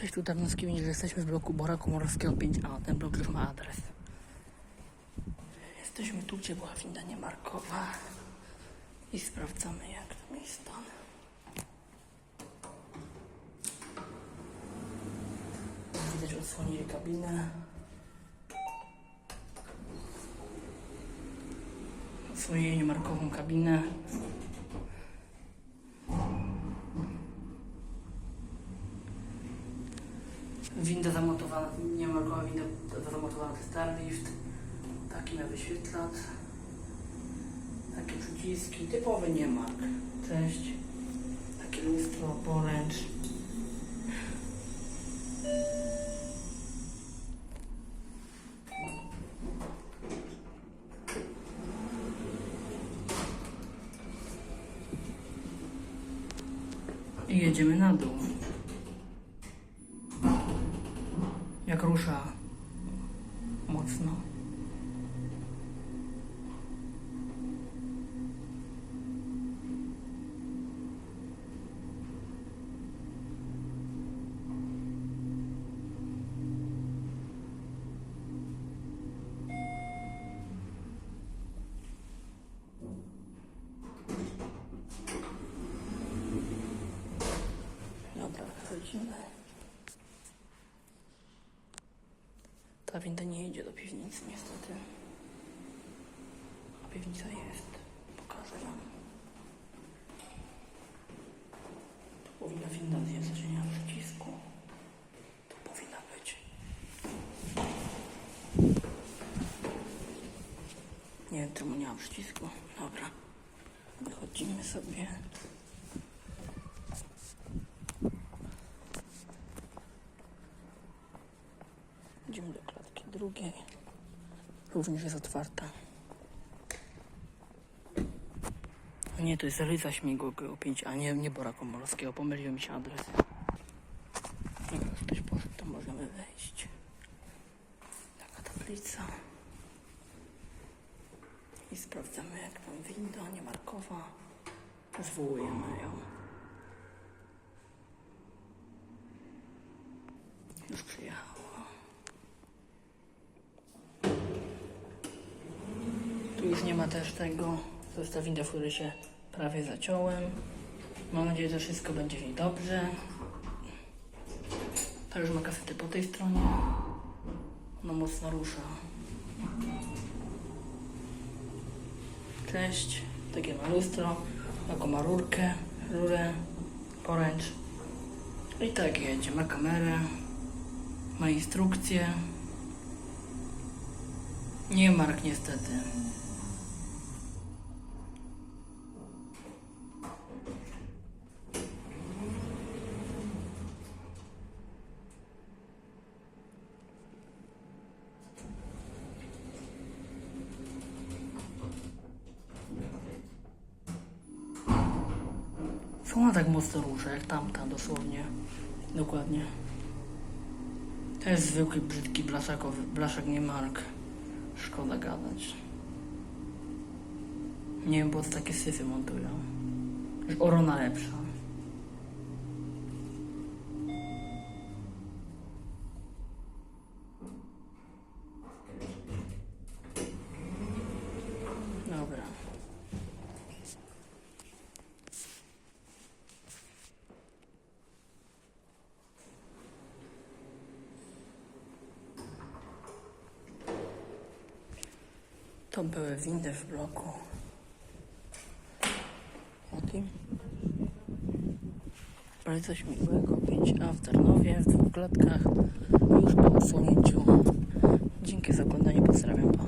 Cześć, tu Tarnowski, że jesteśmy w bloku Bora Komorowskiego 5A. Ten blok już ma adres. Jesteśmy tu, gdzie była winda niemarkowa i sprawdzamy, jak tam jest stan. Widać, odsłonili kabinę. Odsłonili niemarkową kabinę. Winda zamontowana, niemarkowa winda zamontowana to Starlift. Taki ma wyświetlacz. Takie przyciski, typowy niemark. Cześć. Takie lustro, poręcz. I jedziemy na dół. Jak rusza mocno. Dobra, wychodzimy. Ta winda nie idzie do piwnicy niestety. A piwnica jest. Pokażę wam. Tu powinna winda zjeżdżać, nie ma przycisku. Tu powinna być. Nie wiem czemu nie ma przycisku. Dobra. Wychodzimy sobie. Idziemy do drugiej. Również jest otwarta. O nie, to jest Eliza Śmigłego 5, a nie, nie Bora Komorowskiego. Pomylił mi się adres. Ktoś poszedł, to możemy wejść. Taka tablica. I sprawdzamy, jak tam winda niemarkowa. Zwołujemy ją. Już przyjechała. Tu już nie ma też tego. To jest ta winda, w której się prawie zaciąłem. Mam nadzieję, że wszystko będzie w niej dobrze. Ta już ma kasety po tej stronie. Ona mocno rusza. Cześć. Takie ma lustro. Taką ma rurkę, rurę, poręcz. I tak jedzie. Ma kamerę. Ma instrukcję. Nie mark niestety. Co ona tak mocno rusza, jak tamta dosłownie. Dokładnie. To jest zwykły, brzydki blaszakowy, blaszak nie mark. Szkoda gadać. Nie wiem, co takie syfy montują. Orona lepsza. Dobra. To były windy w bloku. Jakim? Bardzo śmigłego 5A w Tarnowie w dwóch klatkach już po usunięciu. Dzięki za oglądanie, pozdrawiam Pa.